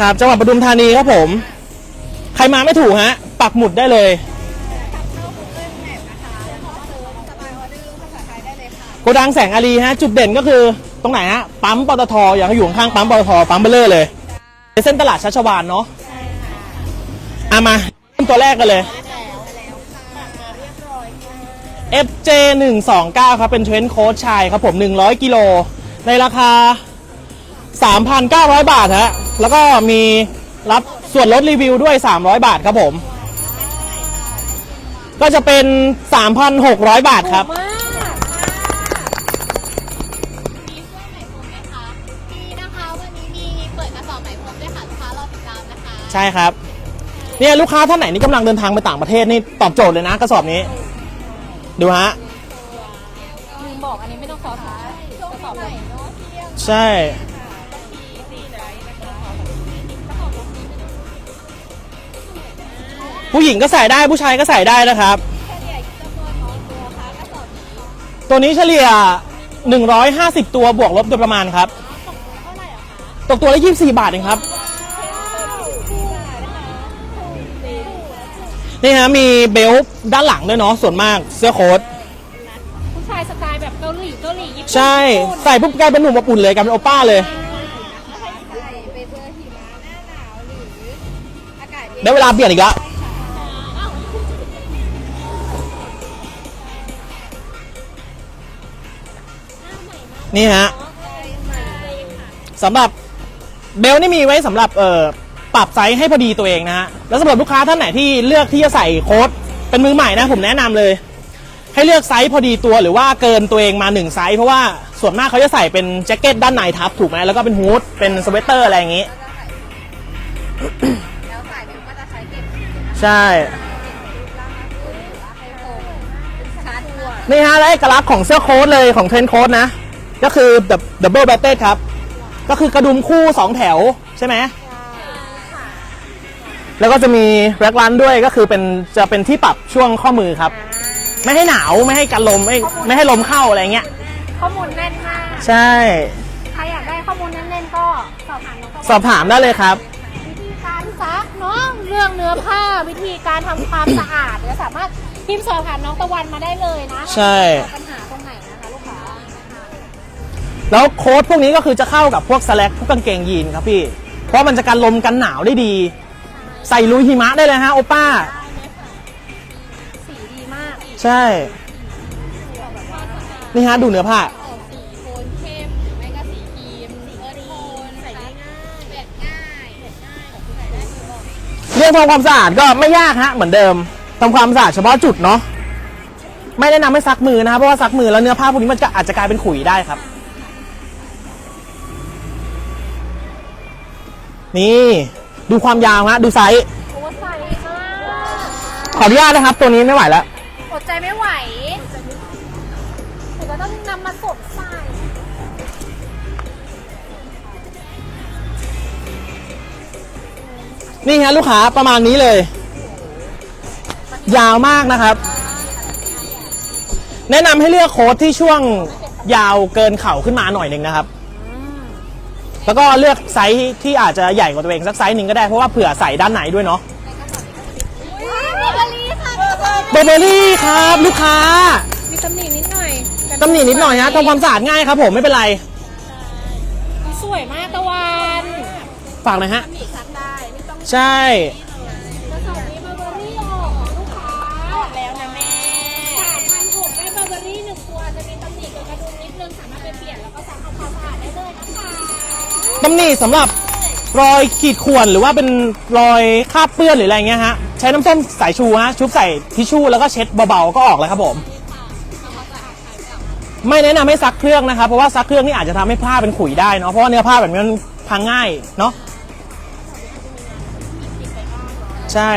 ครับจังหวัดปทุมธานีครับผม ใครมาไม่ถูกฮะ ปักหมุดได้เลยโกดังแสงอารีฮะ จุดเด่นก็คือตรงไหนฮะ ปั๊มปตทอย่างอยู่ข้างๆปั๊มปตทปั๊มเบลเลอร์เลยเส้นตลาดชัชวานเนาะอามาเริ่มตัวแรกกันเลย FJ 1 2 9ครับ เป็นเทรนด์โค้ชชายครับผม 100 กิโล ในราคา 3,900 บาทฮะ แล้วก็มีรับส่วนลดรีวิวด้วย 300 บาทครับผม ก็จะเป็น 3,600 บาทครับ มากมีเสื้อไหมพรมไหมคะมีนะคะวันนี้มีเปิดกระสอบไหมพรมด้วยค่ะลูกค้ารอติดตามนะคะ ใช่ครับ เนี่ยลูกค้าท่านไหนนี่กำลังเดินทางไปต่างประเทศนี่ตอบโจทย์เลยนะกระสอบนี้ ดูฮะ ลืมบอกอันนี้ไม่ต้องซอสค่ะกระสอบไหนเนาะเที่ยงใช่ ผู้หญิงก็ใส่ได้ผู้ชายก็ใส่ได้นะครับเฉลี่ยจำนวนของตัวค่ะกระสอบนี้ตัวนี้เฉลี่ย 150 ตัวบวกลบโดยประมาณครับเท่าไหร่อะคะตกตัวละ24 บาทเองครับ นี่ฮะมีเบลต์ด้านหลังด้วยเนาะส่วนมากเสื้อโค้ทผู้ชายสไตล์แบบเกาหลีเกาหลีญี่ปุ่นใช่ ใส่ปุ๊บกลายเป็นหนุ่มอบอุ่นเลยกลายเป็นโอป้าเลยใส่ไปเจอหิมะหน้าหนาวหรืออากาศเย็นได้เวลาเปลี่ยนอีกแล้ว นี่ฮะสำหรับเบลนี่มีไว้สำหรับเอ่อปรับไซส์ให้พอดีตัวเองนะฮะแล้วสำหรับลูกค้าท่านไหนที่เลือกที่จะใส่โค้ดเป็นมือใหม่นะผมแนะนำเลย ให้เลือกไซส์พอดีตัวหรือว่าเกินตัวเองมาหนึ่งไซส์เพราะว่าส่วนมากเขาจะใส่เป็นแจ็คเก็ตด้านในทับถูกไหมแล้วก็เป็นฮูดเป็นสเวตเตอร์อะไรอย่างงี้ แล้วสายเบลก็จะใช้เก็บใช่ให้โฟมชาร์จตัวนี่ฮะและเอกลักษณ์ของเสื้อโค้ทเลยของเทรนโค้ทนะ ก็คือ double b a t t e d ครับ ก็คือกระดุมคู่2แถวใช่ไหมแล้วก็จะมีแร็กลันด้วยก็คือเป็นจะเป็นที่ปรับช่วงข้อมือครับ ไม่ให้หนาวไม่ให้กันลมไม่ไม่ให้ลมเข้าอะไรเงี้ย ข้อมูลแน่นมากใช่ ใครอยากได้ข้อมูลแน่นๆก็สอบถามน้องตะวันสอบถามได้เลยครับ วิธีการซักเนาะเรื่องเนื้อผ้าวิธีการทำความสะอาดเดี๋ยวสามารถพิมพ์สอบถามน้องตะวันมาได้เลยนะใช่ปัญหา แล้วโค้ทพวกนี้ก็คือจะเข้ากับพวกสแลกพวกกางเกงยีนครับพี่ เพราะมันจะกันลมกันหนาวได้ดี ใส่ลุยหิมะได้เลยฮะโอป้า สีดีมากใช่นี่ฮะดูเนื้อผ้า ออกสีโทนเข้มหรือไม่ก็สีครีมสีเออดีใส่ง่ายเบ็ดง่ายเบ็ดง่ายใส่ได้บ่อยเรื่องทำความสะอาดก็ไม่ยากฮะเหมือนเดิมทำความสะอาดเฉพาะจุดเนาะไม่แนะนำให้ซักมือนะครับเพราะว่าซักมือแล้วเนื้อผ้าพวกนี้มันจะอาจจะกลายเป็นขุยได้ครับ นี่ดูความยาวฮะดูไซส์โอ้ใส่มากขออนุญาตนะครับ ตัวนี้ไม่ไหวแล้วอดใจไม่ไหวแต่ก็ต้องนำมาสวมใส่นี่ฮะลูกค้าประมาณนี้เลย ยาวมากนะครับ แนะนำให้เลือกโค้ทที่ช่วงยาวเกินเข่าขึ้นมาหน่อยหนึ่งนะครับ แล้วก็เลือกไซส์ที่อาจจะใหญ่กว่าตัวเองสักไซส์หนึ่งก็ได้เพราะว่าเผื่อใส่ด้านไหนด้วยเนาะเบเกอรี่ค่ะเบเบอรี่ครับลูกค้ามีตำหนินิดหน่อยตำหนินิดหน่อยฮะทำความสะอาดง่ายครับผมไม่เป็นไรสวยมากตะวันฝากหน่อยฮะ มีซักได้ไม่ต้อง ใช่ ตำหนิสำหรับรอยขีดข่วนหรือว่าเป็นรอยคราบเปื้อนหรืออะไรเงี้ยฮะใช้น้ำส้มสายชูฮะชุบใส่ทิชชู่แล้วก็เช็ดเบาๆก็ออกแล้วครับผม ไม่แนะนำให้ซักเครื่องนะครับเพราะว่าซักเครื่องนี่อาจจะทำให้ผ้าเป็นขุยได้เนาะเพราะว่าเนื้อผ้าแบบนี้มันพังง่ายเนาะใช่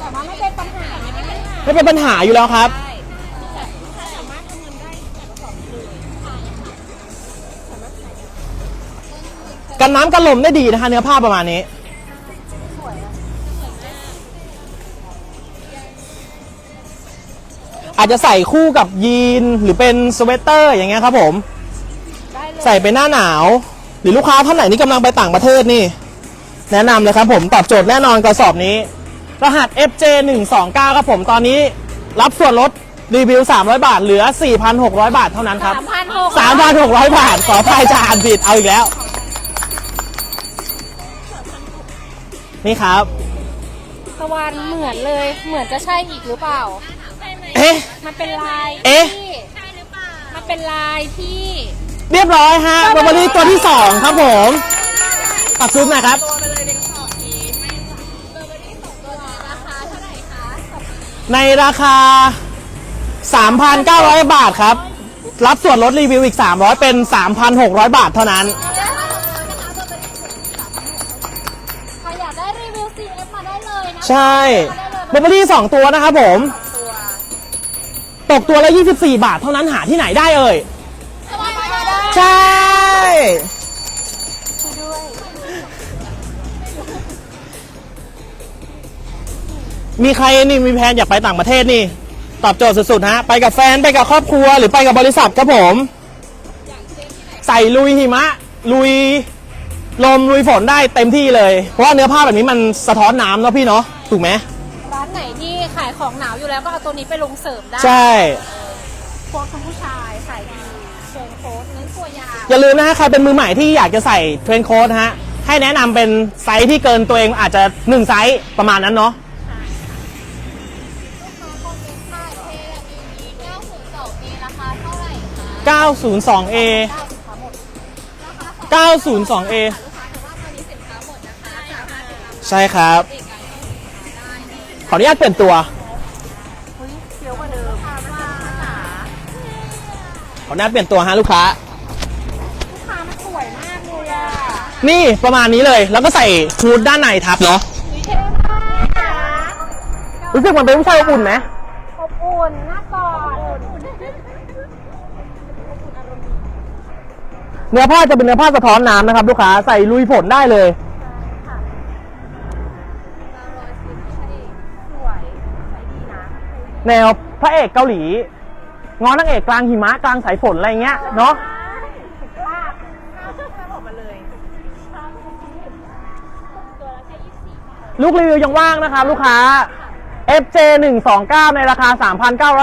แต่ว่าไม่เป็นปัญหาไม่เป็นปัญหาไม่เป็นปัญหาอยู่แล้วครับ กันน้ำกันลมได้ดีนะคะ เนื้อผ้าประมาณนี้ อาจจะใส่คู่กับยีนหรือเป็นสเวตเตอร์อย่างเงี้ยครับผมได้เลยใส่ไปหน้าหนาว หรือลูกค้าท่านไหนนี่กำลังไปต่างประเทศนี่ แนะนำเลยครับผมตอบโจทย์แน่นอนกระสอบนี้ รหัส FJ 1 2 9 ครับผมตอนนี้รับส่วนลดรีวิว 300 บาท เหลือ 4,600 บาทเท่านั้นครับสามพันหก3,600 บาท ขอพายจะอ่านผิด เอาอีกแล้ว นี่ครับตะวันเหมือนเลย เหมือนจะใช่อีกหรือเปล่า เอ๊ะ มันเป็นลายเอ๊ะที่มันเป็นลายที่เรียบร้อยฮะบอร์บอรี่ตัวที่2ครับผมปักซุปหนะครับ ในราคา 3,900 บาทครับ รับส่วนลดรีวิวอีก 300 เป็น 3,600 บาทเท่านั้น เลยนะใช่บอร์บอรี่2ตัวนะครับผมตกตัวละ 24 บาทเท่านั้นหาที่ไหนได้เอ่ย สบายมาได้ ใช่มีใครนี่มีแพลนอยากไปต่างประเทศนี่ ตอบโจทย์สุดๆฮะ ไปกับแฟน ไปกับครอบครัว หรือไปกับบริษัทครับผม ใส่ลุยหิมะ ลุย ลมลุยฝนได้เต็มที่เลย เพราะว่าเนื้อผ้าแบบนี้มันสะท้อนน้ำเนาะพี่เนาะถูกไหมร้านไหนที่ขายของหนาวอยู่แล้วก็เอาตัวนี้ไปลงเสริมได้ใช่ โค้ทคุณผู้ชายใส่ดีเชิญโค้ทเน้นตัวยาวอย่าลืมนะฮะใครเป็นมือใหม่ที่อยากจะใส่เทรนโค้ดฮะให้แนะนำเป็นไซส์ที่เกินตัวเองอาจจะ1ไซส์ประมาณนั้นเนาะ 902A 902A ใช่ครับ ขออนุญาตเปลี่ยนตัวเยอะกว่าเดิมขออนุญาตเปลี่ยนตัวฮะลูกค้าลูกค้ามันสวยมากเลยอะนี่ประมาณนี้เลย แล้วก็ใส่ฮูดด้านในทับเนาะ เท่มากนะรู้สึกเหมันเป็นผู้ชายอบอุ่นไหม อบอุ่นหน้ากอดเนื้อผ้าจะเป็นเนื้อผ้าสะท้อนน้ำนะครับ ลูกค้าใส่ลุยฝนได้เลย แนวพระเอกเกาหลีง้อนางเอกกลางหิมะกลางสายฝนอะไรเงี้ยเนาะลากข้าวข้าวออกมาเลยตัวละแค่ยี่สิบสี่บาทลูกรีวิวยังว่างนะครับลูกค้า FJ 1 2 9ในราคา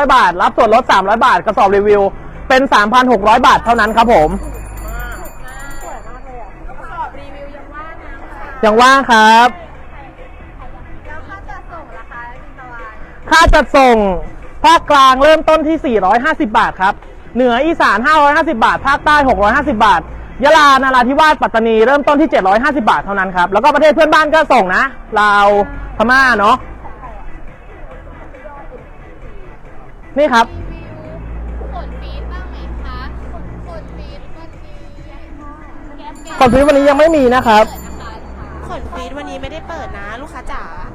3,900 บาท รับส่วนลด 300 บาท กระสอบรีวิว เป็น 3,600 บาทเท่านั้นครับผม สวยมากเลยอะกระสอบรีวิวยังว่างนะ ยังว่างครับ ค่าจัดส่งภาคกลางเริ่มต้นที่ 450 บาทครับ เหนืออีสาน 550 บาท ภาคใต้ 650 บาท ยะลา นาราธิวาส ปัตตานี เริ่มต้นที่ 750 บาทเท่านั้นครับ แล้วก็ประเทศเพื่อนบ้านก็ส่งนะ ลาว พม่า เนาะ นี่ครับผลฟีดบ้างไหมคะผลผลฟีดวันนี้แก๊ปแก๊ปคอนฟิววันนี้ยังไม่มีนะครับนะคะลูกค้าขนฟีดวันนี้ไม่ได้เปิดนะ ลูกค้าจ๋าใน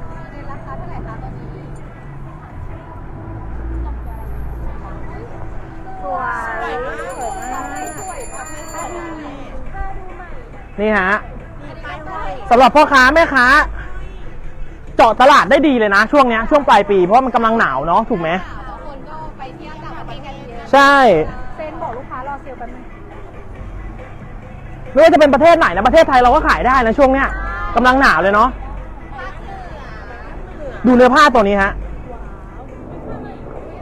รา สวยมากสวยมากสวยมากถ้าดูใหม่ถ้าดูใหม่นี่ฮะมีป้ายห้อยสำหรับพ่อค้าแม่ค้า เจาะตลาดได้ดีเลยนะ ช่วงเนี้ยช่วงปลายปีเพราะว่ามันกำลังหนาวเนาะถูกไหมบางคนก็ไปเที่ยวต่างประเทศกันเยอะใช่เซนบอกลูกค้ารอเซลล์แป๊บนึงไม่ว่าจะเป็นประเทศไหนนะประเทศไทยเราก็ขายได้นะช่วงเนี้ยกำลังหนาวเลยเนาะภาคเหนือดูเนื้อผ้าตัวนี้ฮะ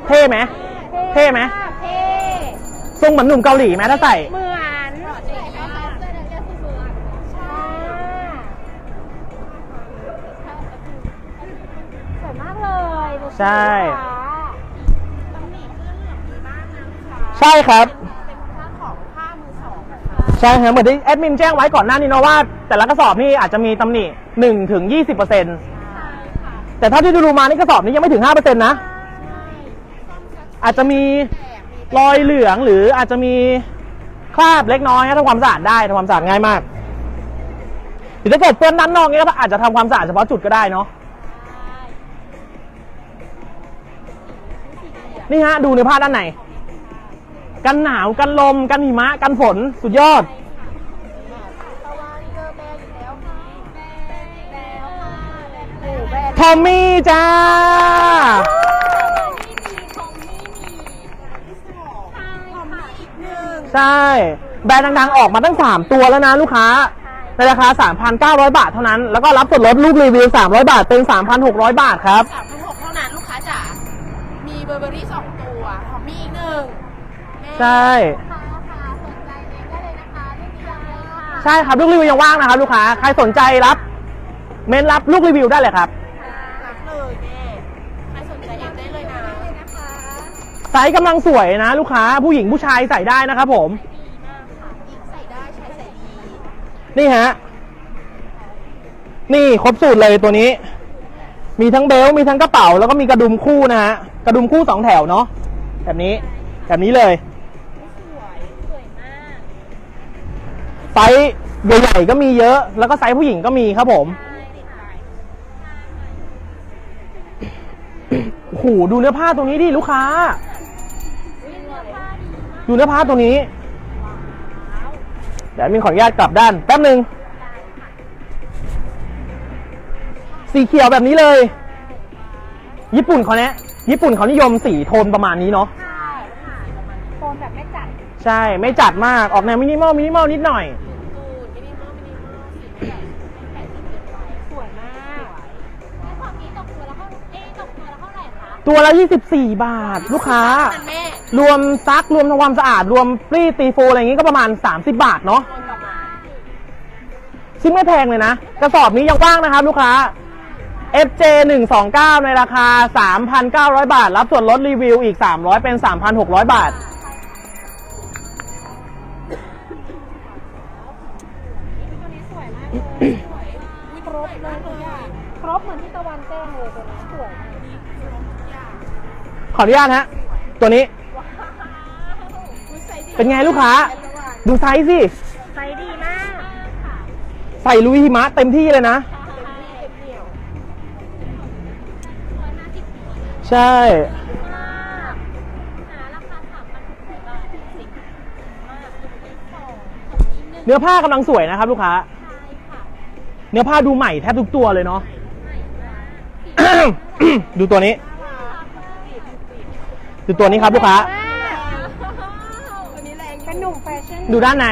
เท่ไหมเท่ไหมเท่ทรงเหมือนหนุ่มเกาหลีไหมถ้าใส่เหมือนจริงค่ะใช่สวยมากเลยดูสิใช่ลูกค้าตำหนิเสื้อเหลืองดีมากนะลูกค้าใช่ครับเป็นผ้าของผ้ามือสองนะคะใช่ครับเหมือนที่แอดมินแจ้งไว้ก่อนหน้านี้เนาะว่า แต่ละกระสอบนี่อาจจะมีตำหนิ1ถึง20เปอร์เซ็นต์แต่เท่าที่ดูๆมานี่กระสอบนี้ยังไม่ถึง5เปอร์เซ็นต์นะ อาจจะมี รอยเหลืองหรืออาจจะมีคราบเล็กน้อยนะทำความสะอาดได้ทำความสะอาดง่ายมากหรือถ้าเกิดเปื้อนด้านนอกเนี่ยก็อาจจะทำความสะอาดเฉพาะจุดก็ได้เนาะนี่ฮะดูในผ้าด้านในกันหนาวกันลมกันหิมะกันฝนสุดยอด ตะวันเจอแบรนด์อีกแล้วค่ะแบรนด์อีกแล้วค่ะโอ้แบรนด์ทอมมี่จ้า ใช่ แบรนด์ดังๆ ออกมาตั้ง 3 ตัวแล้วนะลูกค้าใในราคา 3,900 บาทเท่านั้น แล้วก็รับส่วนลดลูกรีวิว 300 บาทเป็น 3,600 บาทครับ สามพันหกเท่านั้นลูกค้าจ๋า มีเบอร์เบอรี่สองตัวหอมมีอีกหนึ่งแม่ใช่ ค่ะค่ะสนใจเองได้เลยนะคะเรื่องนี้ยังเลยค่ะ ใช่ครับ ลูกรีวิวยังว่างนะครับ ลูกค้า ใครสนใจรับ เมนรับลูกรีวิวได้เลยครับรับ ไซส์กำลังสวยนะ ลูกค้าผู้หญิงผู้ชายใส่ได้นะครับผม ดีมากค่ะหญิงใส่ได้ชายใส่ดีนี่ฮะ นี่ครบสูตรเลยตัวนี้ มีทั้งเบลต์มีทั้งกระเป๋า แล้วก็มีกระดุมคู่นะฮะ กระดุมคู่สองแถวเนาะ แบบนี้ แบบนี้เลย สวยมากไซส์ใหญ่ๆก็มีเยอะ แล้วก็ไซส์ผู้หญิงก็มีครับผม ใช่ค่ะโอ้โหดูเนื้อผ้าตรงนี้ดิลูกค้าอุ๊ยเนื้อผ้า ดีมากดูเนื้อผ้าตรงนี้ เดี๋ยวมินขออนุญาตกลับด้านแป๊บหนึ่งสีเขียวแบบนี้เลย ญี่ปุ่นเขาเนี้ยญี่ปุ่นเขานิยมสีโทนประมาณนี้เนาะใช่ค่ะโทนแบบไม่จัดใช่ไม่จัดมากออกแนวมินิมอลมินิมอลนิดหน่อยตูนมินิมอลมินิมอลสีแบบแปดสิบเกินไปสวยมากแล้วความนี้ตกตัวละเท่าเอ๊ะตกตัวละเท่าไหร่คะตัวละ 24 บาทลูกค้านั่นแม่ รวมซักรวมทำความสะอาด รวมปรีตีโฟอะไรอย่างงี้ก็ประมาณ 30 บาทเนาะคนประมาณซึ่งไม่แพงเลยนะ กระสอบนี้ยังว่างนะครับ ลูกค้า FJ 129 ในราคา 3,900 บาท รับส่วนลดรีวิวอีก 300 เป็น 3,600 บาทตัวนี้สวยมากเลยสวยครบเลยทุกอย่างครบเหมือนที่ตะวันแจ้งเลยตัวนี้สวยมากขออนุญาตฮะ ตัวนี้อุ๊ยใส่ดี เป็นไงลูกค้า ดูไซส์สิ ไซส์ดีมากค่ะใส่ลุยหิมะเต็มที่เลยนะ ใช่มากหาราคาสามพันหกร้อยบาทจริงๆมากหนึ่งที่สองของที่หนึ่งเนื้อผ้ากำลังสวยนะครับลูกค้าใช่ค่ะเนื้อผ้าดูใหม่แทบทุกตัวเลยเนาะใหม่มากดูตัวนี้ ดูตัวนี้ครับลูกค้า ดูด้านใน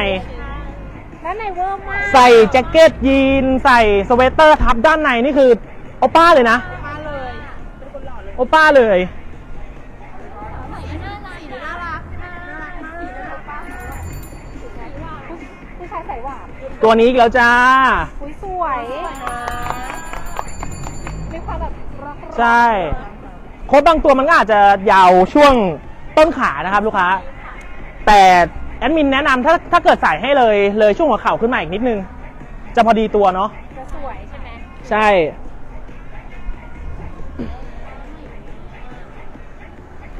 ด้านในเวอร์มากใส่แจ็คเก็ตยีน ใส่สเวตเตอร์ทับด้านในนี่คือโอป้าเลยนะ มาเลยเป็นคนหล่อเลยโอป้าเลย สีน่ารักสีน่ารักน่ารักมากสีน่ารักป้าผู้ชายใส่หวานตัวนี้อีกแล้วจ้าอุ้ยสวยมีความแบบรักๆใช่ โค้ดบางตัวมันก็อาจจะยาวช่วงต้นขานะครับลูกค้า แต่ แอดมินแนะนำถ้าถ้าเกิดใส่ให้เลยเลยช่วงหัวเข่าขึ้นมาอีกนิดนึง จะพอดีตัวเนาะจะสวยใช่ไหมใช่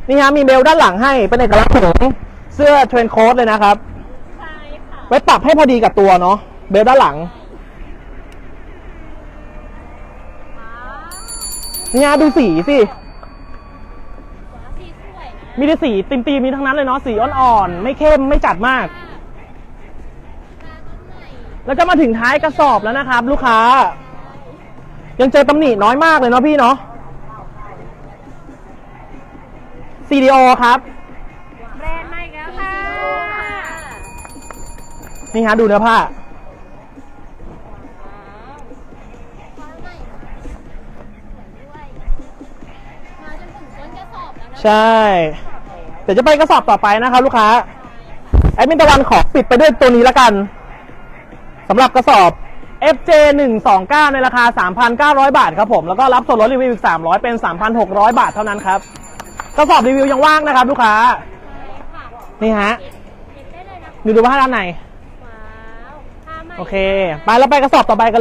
นี่ฮะมีเบลด้านหลังให้เป็นเอกลักษณ์ของเสื้อเทรนโค้ดเลยนะครับ ใช่ค่ะไว้ปรับให้พอดีกับตัวเนาะเบลด้านหลัง นี่ฮะดูสีสิสีสวยนะ มีแต่สีติมตีมีทั้งนั้นเลยเนาะสีอ่อนๆไม่เข้มไม่จัดมาก แล้วก็มาถึงท้ายกระสอบแล้วนะครับ ลูกค้า ยังเจอตำหนิน้อยมากเลยเนาะพี่เนาะ CDO ครับแบรนด์ใหม่แล้วค่ะนี่ฮะดูเนื้อผ้ามาจนถึงต้นกระสอบแล้วนะใช่เดี๋ยวจะไปกระสอบต่อไปนะครับลูกค้าแอดมินตะวันขอปิดไปด้วยตัวนี้ละกันสำหรับกระสอบ FJ 129ในราคา 3,900 บาทครับผม แล้วก็รับส่วนลดรีวิวอีก 300 เป็น 3,600 บาทเท่านั้นครับ กระสอบรีวิวยังว่างนะครับ ลูกค้าใช่ค่ะนี่ฮะเห็นได้เลยนะดูดูว่าด้านในว้าวผ้าใหม่โอเค ไปแล้วไปกระสอบต่อไปกันเลย